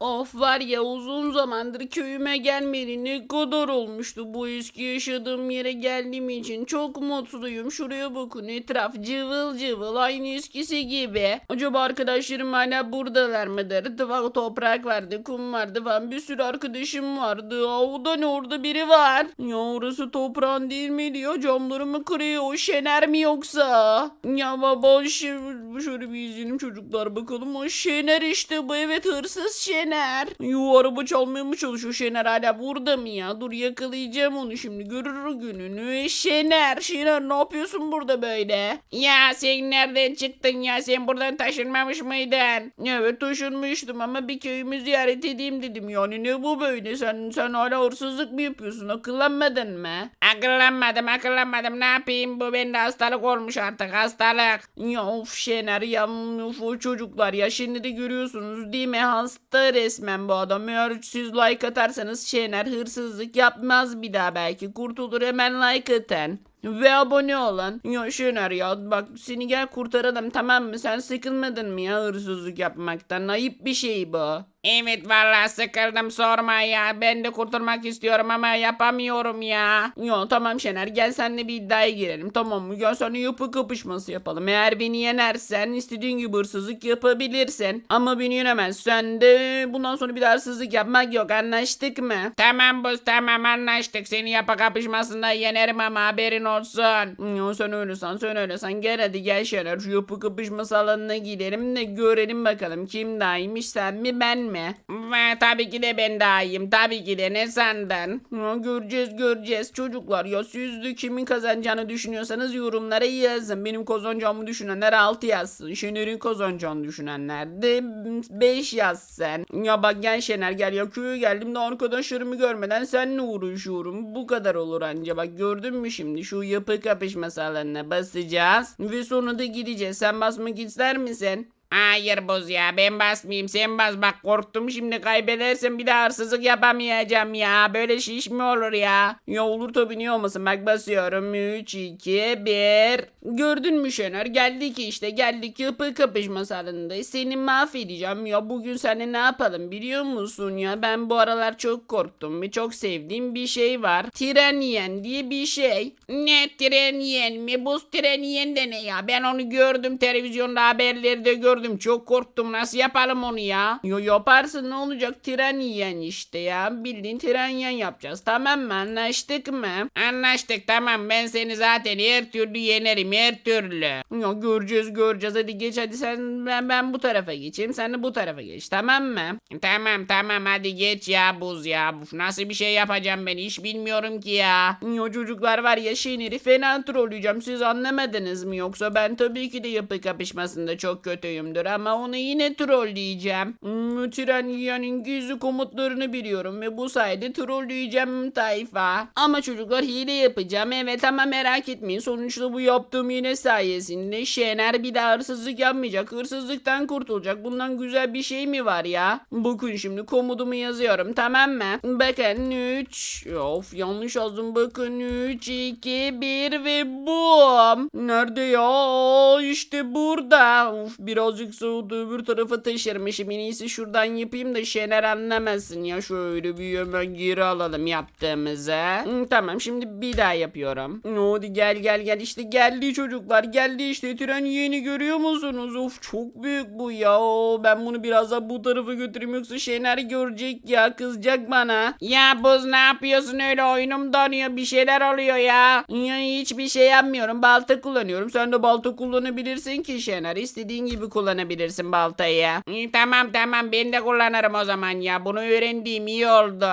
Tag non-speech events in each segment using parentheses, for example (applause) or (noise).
Of var ya uzun zamandır köyüme gelmeyeli ne kadar olmuştu bu eski yaşadığım yere geldiğim için çok mutluyum. Şuraya bakın etraf cıvıl cıvıl aynı eskisi gibi. Acaba arkadaşlarım hala buradalar mıdır? Tıvak toprak vardı kum vardı falan bir sürü arkadaşım vardı. Aa, ne orada biri var. Ya orası toprağın değil miydi ya camlarımı kırıyor o Şener mi yoksa? Ya baba şöyle bir izleyelim çocuklar bakalım o Şener işte bu evet hırsız Şener. Yo araba çalmaya mı çalışıyor Şener hala burada mı ya? Dur yakalayacağım onu şimdi görür gününü. Şener Şener ne yapıyorsun burada böyle? Ya sen nereden çıktın ya sen buradan taşınmamış mıydın? Evet taşınmıştım ama bir köyümü ziyaret edeyim dedim yani ne bu böyle sen sen hala hırsızlık mı yapıyorsun akıllanmadın mı? Akıllanmadım akıllanmadım ne yapayım bu bende hastalık olmuş artık hastalık. Ya of Şener ya of o çocuklar ya şimdi de görüyorsunuz değil mi hasta resmen bu adam. Eğer siz like atarsanız Şener hırsızlık yapmaz bir daha belki kurtulur hemen like atın. Ve abone olun. Ya Şener ya bak seni gel kurtaralım tamam mı? Sen sıkılmadın mı ya hırsızlık yapmaktan? Ayıp bir şey bu. Evet vallahi sıkıldım sorma ya. Ben de kurtulmak istiyorum ama yapamıyorum ya. Ya tamam Şener gel seninle bir iddiaya girelim tamam mı? Gel seninle yapı kapışması yapalım. Eğer beni yenersen istediğin gibi hırsızlık yapabilirsin. Ama beni yenemezsen de bundan sonra bir daha hırsızlık yapmak yok anlaştık mı? Tamam Buz tamam anlaştık. Seni yapı kapışmasında yenerim ama haberin olsun. Ya sen san sen san. Gel hadi gel Şener şu yapı kapışması alanına gidelim de görelim bakalım kim iyiymiş sen mi ben mi? Ve tabii ki de ben daha iyiyim. Tabii ki de ne sandın? Ya, göreceğiz göreceğiz çocuklar. Ya siz de kimin kazanacağını düşünüyorsanız yorumlara yazın. Benim kazanacağımı düşünenler 6 yazsın. Şener'in kazanacağını düşünenler de 5 yazsın. Ya bak gel Şener gel ya köye geldim de arkadaşlarımı görmeden seninle uğraşıyorum. Bu kadar olur anca. Bak gördün mü şimdi şu yapı kapışması alanına basacağız. Ve sonra da gideceğiz. Sen basmak ister misin? Hayır boz ya ben basmayayım. Sen bas bak korktum şimdi kaybedersem bir daha hırsızlık yapamayacağım ya. Böyle şiş mi olur ya? Ya olur tabii niye olmasın? Bak basıyorum. 3 2 1 Gördün mü Şener? Geldik işte geldik yapı kapışması alanında seni mahvedeceğim. Ya bugün seninle ne yapalım biliyor musun ya? Ben bu aralar çok korktum ve çok sevdiğim bir şey var. Tren yiyen diye bir şey. Ne tren yiyen mi? Buz tren yiyen de ne ya? Ben onu gördüm televizyonda haberlerde gördüm çok korktum. Nasıl yapalım onu ya? Yo yaparsın ne olacak? Tren yiyen işte ya. Bildiğin tren yiyen yapacağız. Tamam mı? Anlaştık mı? Anlaştık tamam. Ben seni zaten her türlü yenerim her türlü. Ya göreceğiz göreceğiz. Hadi geç hadi sen ben, ben bu tarafa geçeyim sen de bu tarafa geç. Tamam mı? Tamam tamam. Hadi geç ya buz ya. Uf, nasıl bir şey yapacağım ben? Hiç bilmiyorum ki ya. Ya çocuklar var ya Şener'i fena trolleyeceğim. Siz anlamadınız mı? Yoksa ben tabii ki de yapı kapışmasında çok kötüyümdür ama onu yine trolleyeceğim. Hmm, tren yiyenin gizli komutlarını biliyorum ve bu sayede trolleyeceğim tayfa. Ama çocuklar hile yapacağım evet ama merak etmeyin sonuçta bu yaptığım yine sayesinde Şener bir daha hırsızlık yapmayacak hırsızlıktan kurtulacak bundan güzel bir şey mi var ya? Bakın şimdi komutumu yazıyorum tamam mı? Bakın 3 of yanlış yazdım bakın 3 2 1 ve bum. Nerede ya? İşte burada. Of birazcık soğudu öbür tarafa taşırmışım. En iyisi şuradan yapayım da Şener anlamasın ya. Şöyle bir hemen geri alalım yaptığımızı. Hı, tamam şimdi bir daha yapıyorum. Hadi gel gel gel işte geldi çocuklar geldi işte tren yeni görüyor musunuz? Of çok büyük bu ya. Ben bunu biraz daha bu tarafa götüreyim yoksa Şener görecek ya kızacak bana. Ya Buz ne yapıyorsun öyle oyunum donuyor bir şeyler oluyor ya. Ya hiçbir şey yapmıyorum balta kullanıyorum. Sen de balta kullanabilirsin ki Şener. İstediğin gibi kullanabilirsin baltayı. Tamam tamam ben de kullanırım o zaman ya. Bunu öğrendiğim iyi oldu.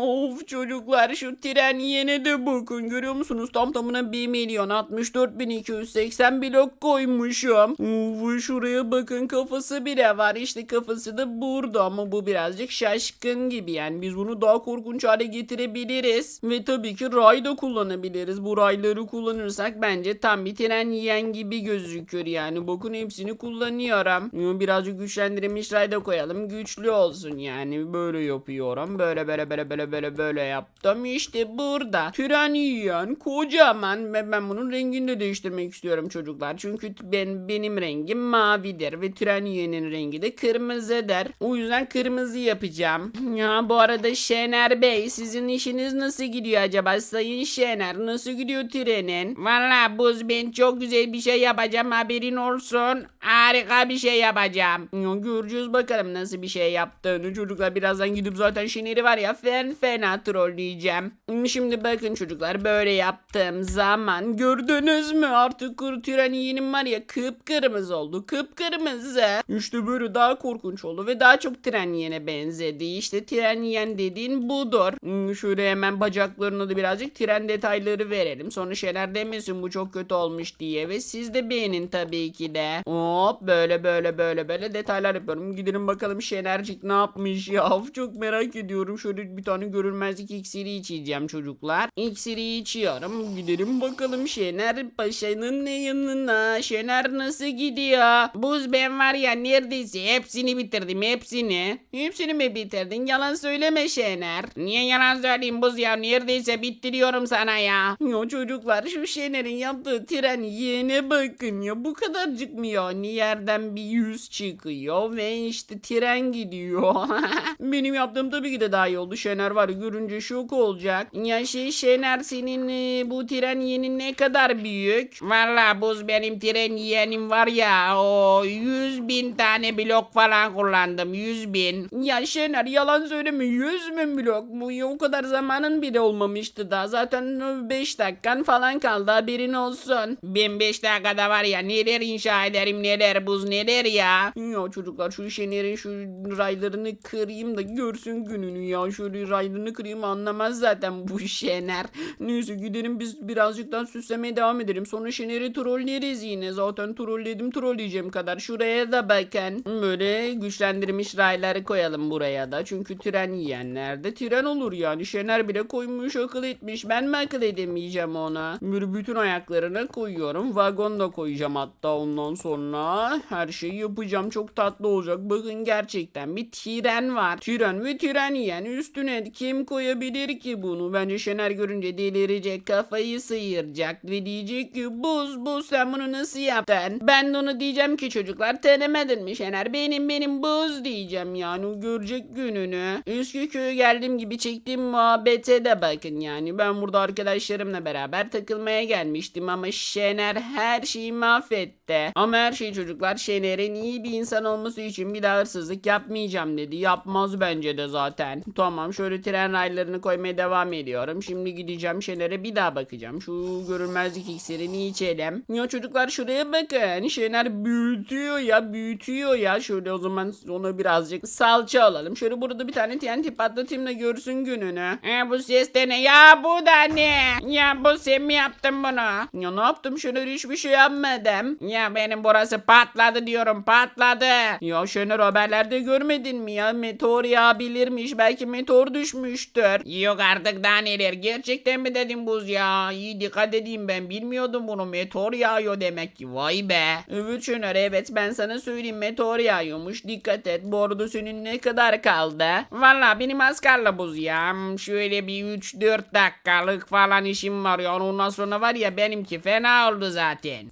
Of çocuklar şu tren yeni de bakın görüyor musunuz? Tam tamına 1 milyon 64 bin 280 blok koymuşum. Of şuraya bakın kafası bile var. İşte kafası da burada ama bu birazcık şaşkın gibi yani. Biz bunu daha korkunç hale getirebiliriz. Ve tabii ki ray da kullanabiliriz. Bu rayları kullanırsak bence tam bir tren yiyen gibi gözüküyor yani. Bakın hepsini kullanıyor. Yapıyorum. Birazcık güçlendirilmiş ray da koyalım. Güçlü olsun yani. Böyle yapıyorum. Böyle böyle böyle böyle böyle böyle yaptım. İşte burada. Tren yiyen kocaman. Ben, ben bunun rengini de değiştirmek istiyorum çocuklar. Çünkü ben benim rengim mavidir. Ve tren yiyenin rengi de kırmızıdır. O yüzden kırmızı yapacağım. Ya bu arada Şener Bey sizin işiniz nasıl gidiyor acaba? Sayın Şener nasıl gidiyor trenin? Valla buz ben çok güzel bir şey yapacağım haberin olsun. Harika bir şey yapacağım. Ya, göreceğiz bakalım nasıl bir şey yaptığını. Çocuklar birazdan gidip zaten Şener'i var ya fen fena trolleyeceğim. Şimdi bakın çocuklar böyle yaptığım zaman gördünüz mü? Artık kuru tren yeğenim var ya kıpkırmızı oldu. Kıpkırmızı. İşte böyle daha korkunç oldu ve daha çok tren yiyene benzedi. İşte tren yiyen dediğin budur. Şöyle hemen bacaklarına da birazcık tren detayları verelim. Sonra şeyler demesin bu çok kötü olmuş diye ve siz de beğenin tabii ki de. Hop böyle böyle böyle böyle detaylar yapıyorum. Gidelim bakalım Şenercik ne yapmış ya. Çok merak ediyorum. Şöyle bir tane görünmezlik iksiri içeceğim çocuklar. İksiri içiyorum. Gidelim bakalım Şener Paşa'nın ne yanına. Şener nasıl gidiyor? Buz ben var ya neredeyse hepsini bitirdim hepsini. Hepsini mi bitirdin? Yalan söyleme Şener. Niye yalan söyleyeyim Buz ya? Neredeyse bittiriyorum sana ya. Ya çocuklar şu Şener'in yaptığı tren yeğene bakın ya. Bu kadarcık mı ya? Yerden bir yüz çıkıyor ve işte tren gidiyor. (laughs) Benim yaptığım tabii ki de daha iyi oldu. Şener var görünce şok olacak. Ya şey Şener senin e, bu tren yeğenin ne kadar büyük? Valla Buz benim tren yeğenim var ya o 100 bin tane blok falan kullandım 100 bin. Ya Şener yalan söyleme 100 bin blok ya o kadar zamanın bile olmamıştı da zaten 5 dakikan falan kaldı haberin olsun. Ben 5 dakikada var ya neler inşa ederim neler buz neler ya. Ya çocuklar şu Şener'in şu raylarını kırayım da görsün gününü ya. Şöyle raylarını kırayım anlamaz zaten bu Şener. Neyse gidelim biz birazcık daha süslemeye devam edelim. Sonra Şener'i trolleriz yine. Zaten trolledim trolleyeceğim kadar. Şuraya da bakın. Böyle güçlendirilmiş rayları koyalım buraya da. Çünkü tren yiyenler de tren olur yani. Şener bile koymuş akıl etmiş. Ben mi akıl edemeyeceğim ona. Bütün ayaklarına koyuyorum. Vagon da koyacağım hatta ondan sonra her şeyi yapacağım çok tatlı olacak bakın gerçekten bir tren var. Tren ve tren yiyen üstüne kim koyabilir ki bunu bence Şener görünce delirecek kafayı sıyıracak ve diyecek ki buz buz sen bunu nasıl yaptın? Ben de ona diyeceğim ki çocuklar denemedin mi Şener benim benim buz diyeceğim yani o görecek gününü. Eski köye geldiğim gibi çektiğim muhabbete de bakın yani ben burada arkadaşlarımla beraber takılmaya gelmiştim ama Şener her şeyi mahvetti. Ama her şey çocuklar Şener'in iyi bir insan olması için bir daha hırsızlık yapmayacağım dedi. Yapmaz bence de zaten. Tamam şöyle tren raylarını koymaya devam ediyorum. Şimdi gideceğim Şener'e bir daha bakacağım. Şu görünmezlik iksirini içelim. Ya çocuklar şuraya bakın. Şener büyütüyor ya büyütüyor ya. Şöyle o zaman ona birazcık salça alalım. Şöyle burada bir tane TNT patlatayım da görsün gününü. E bu ses de ne? Ya bu da ne? Ya bu sen mi yaptın bunu? Ya ne yaptım Şener hiçbir şey yapmadım. Ya benim burası patladı diyorum patladı. Ya Şener haberlerde görmedin mi ya? Meteor yağabilirmiş. Belki meteor düşmüştür. Yok artık daha neler. Gerçekten mi dedim buz ya? İyi dikkat edeyim ben bilmiyordum bunu. Meteor yağıyor demek ki. Vay be. Evet Şener evet ben sana söyleyeyim meteor yağıyormuş. Dikkat et. Senin ne kadar kaldı? Valla benim az kaldı buz ya. Şöyle bir 3-4 dakikalık falan işim var ya. Ondan sonra var ya benimki fena oldu zaten.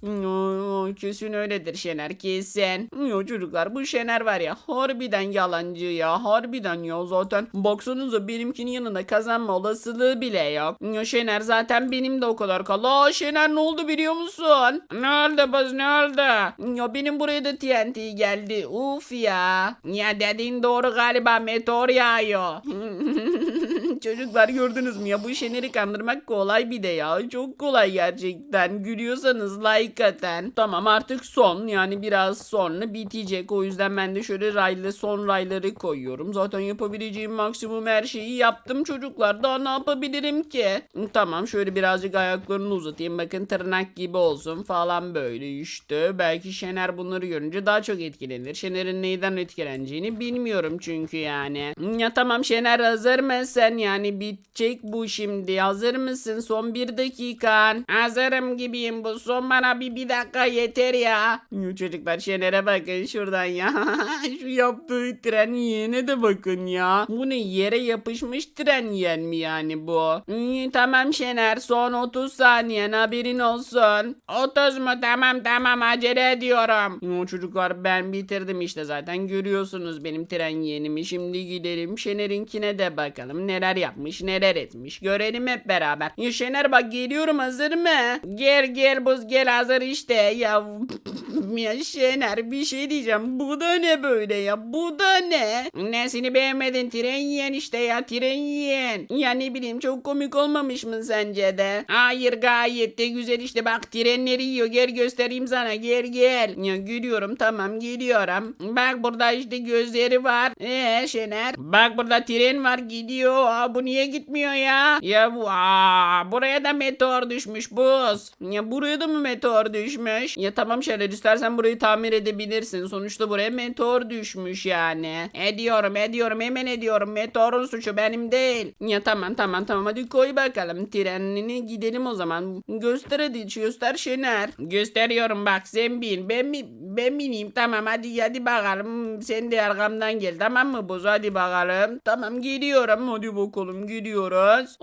Yo, kesin öyledir Şener kesin. Yo çocuklar bu Şener var ya harbiden yalancı ya. Harbiden ya zaten. Baksanıza benimkinin yanında kazanma olasılığı bile yok. Ya Şener zaten benim de o kadar kaldı. Aa Şener ne oldu biliyor musun? Ne oldu buz ne oldu? Ya benim buraya da TNT geldi. Uf ya. Ya dediğin doğru galiba meteor yağıyor. (laughs) Çocuklar gördünüz mü ya bu Şener'i kandırmak kolay bir de ya. Çok kolay gerçekten. Gülüyorsanız like atın. Tamam artık son yani biraz sonra bitecek. O yüzden ben de şöyle raylı son rayları koyuyorum. Zaten yapabileceğim maksimum her şeyi yaptım çocuklar. Daha ne yapabilirim ki? Tamam şöyle birazcık ayaklarını uzatayım. Bakın tırnak gibi olsun falan böyle işte. Belki Şener bunları görünce daha çok etkilenir. Şener'in neyden etkileneceğini bilmiyorum çünkü yani. Ya tamam Şener hazır mısın? Yani bitecek bu şimdi. Hazır mısın? Son bir dakikan. Hazırım gibiyim bu. Son bana bir, bir dakika yeter ya. Yo, Çocuklar Şener'e bakın şuradan ya. (laughs) Şu yaptığı tren yeğene de bakın ya. Bu ne yere yapışmış tren yeğen mi yani bu? İyi, tamam Şener son 30 saniyen haberin olsun. 30 mu? Tamam tamam acele ediyorum. Yo, çocuklar ben bitirdim işte zaten görüyorsunuz benim tren yeğenimi. Şimdi gidelim Şener'inkine de bakalım neler yapmış neler etmiş. Görelim hep beraber. Ya bak geliyorum hazır mı? Gel gel buz gel hazır işte. Ya, (laughs) ya Şener bir şey diyeceğim. Bu da ne böyle ya? Bu da ne? Nesini beğenmedin? Tren yiyen işte ya tren yiyen. Ya ne bileyim çok komik olmamış mı sence de? Hayır gayet de güzel işte bak trenleri yiyor. Gel göstereyim sana gel gel. Ya gülüyorum tamam geliyorum. Bak burada işte gözleri var. Eee Şener? Bak burada tren var gidiyor. Bu niye gitmiyor ya? Ya bu buraya da meteor düşmüş buz. Ya buraya da mı meteor düşmüş? Ya tamam Şener istersen burayı tamir edebilirsin. Sonuçta buraya meteor düşmüş yani. Ediyorum ediyorum hemen ediyorum. Meteorun suçu benim değil. Ya tamam tamam tamam hadi koy bakalım trenini gidelim o zaman. Göster hadi göster Şener. Gösteriyorum bak sen bin. Ben mi ben bineyim tamam hadi hadi bakalım. Sen de arkamdan gel tamam mı buz hadi bakalım. Tamam gidiyorum hadi bakalım gidiyoruz.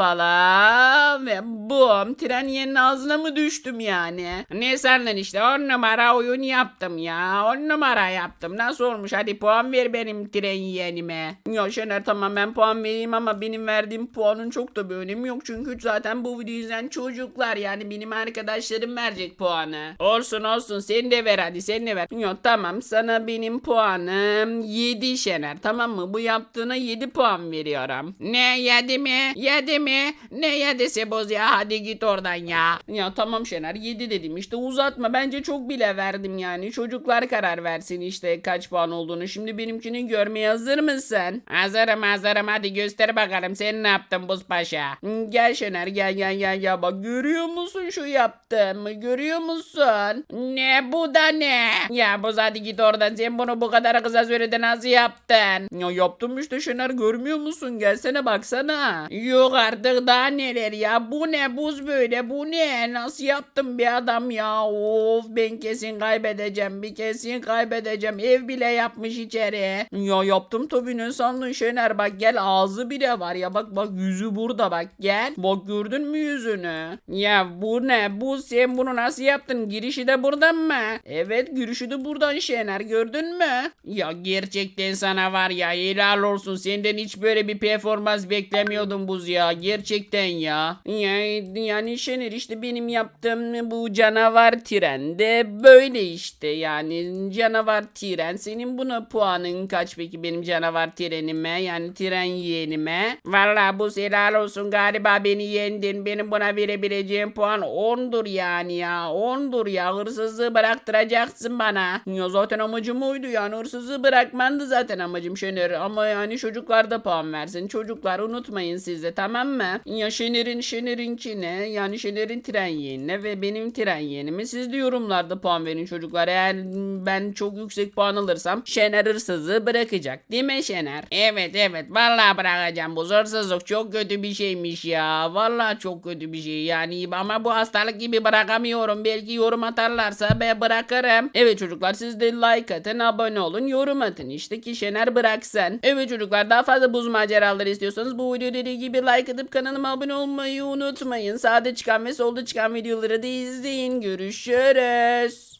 Hoppala ve bum tren yerin ağzına mı düştüm yani? Ne sandın işte on numara oyun yaptım ya on numara yaptım nasıl olmuş hadi puan ver benim tren yeğenime. Ya Şener tamam ben puan vereyim ama benim verdiğim puanın çok da bir önemi yok çünkü zaten bu videoyu izleyen çocuklar yani benim arkadaşlarım verecek puanı. Olsun olsun sen de ver hadi sen de ver. Yok tamam sana benim puanım 7 Şener tamam mı? Bu yaptığına 7 puan veriyorum. Ne 7 mi? 7 mi? Ne 7'si boz ya hadi git oradan ya. Ya tamam Şener 7 dedim işte uzatma bence çok bile verdim yani. Çocuklar karar versin işte kaç puan olduğunu. Şimdi benimkini görmeye hazır mısın? Hazırım hazırım hadi göster bakalım sen ne yaptın Buz Paşa. Gel Şener gel gel gel gel bak görüyor musun şu yaptığımı görüyor musun? Ne bu da ne? Ya Buz hadi git oradan sen bunu bu kadar kısa sürede nasıl yaptın? Ya yaptım işte Şener görmüyor musun? Gelsene baksana. Yok artık daha neler ya bu ne buz böyle bu ne? Nasıl yaptım bir adam ya? Of ben kesin kaybedeceğim bir kesin kaybedeceğim. Ev bile yapmış içeri. Ya yaptım tabii ne sandın Şener bak gel ağzı bile var ya bak bak yüzü burada bak gel. Bak gördün mü yüzünü? Ya bu ne? Bu sen bunu nasıl yaptın? Girişi de buradan mı? Evet girişi de buradan Şener gördün mü? Ya gerçekten sana var ya helal olsun senden hiç böyle bir performans beklemiyordum buz ya gerçekten ya. Ya yani Şener işte benim yaptığım bu canavar tren de böyle işte yani. Canavar tren senin buna puanın kaç peki benim canavar trenime? Yani tren yeğenime? Valla bu helal olsun galiba beni yendin. Benim buna verebileceğim puan 10'dur yani ya 10'dur ya. Hırsızlığı bıraktıracaksın bana. Ya zaten amacım oydu yani hırsızlığı bırakmandı zaten amacım Şener. Ama yani çocuklar da puan versin. Çocuklar unutmayın siz tamam mı? Ya Şener'in Şener'inkine yani Şener'in tren yeğenine ve benim tren yeğenime siz de yorumlarda puan verin çocuklar eğer ben çok yüksek puan alırsam Şener hırsızlığı bırakacak değil mi Şener? Evet evet vallahi bırakacağım bu hırsızlık çok kötü bir şeymiş ya vallahi çok kötü bir şey yani ama bu hastalık gibi bırakamıyorum belki yorum atarlarsa ben bırakırım. Evet çocuklar siz de like atın abone olun yorum atın işte ki Şener bıraksın. Evet çocuklar daha fazla buz maceraları istiyorsanız bu video gibi like atıp kanalıma abone olmayı unutmayın. Sağda çıkan ve solda çıkan videoları da izleyin. Görüşürüz.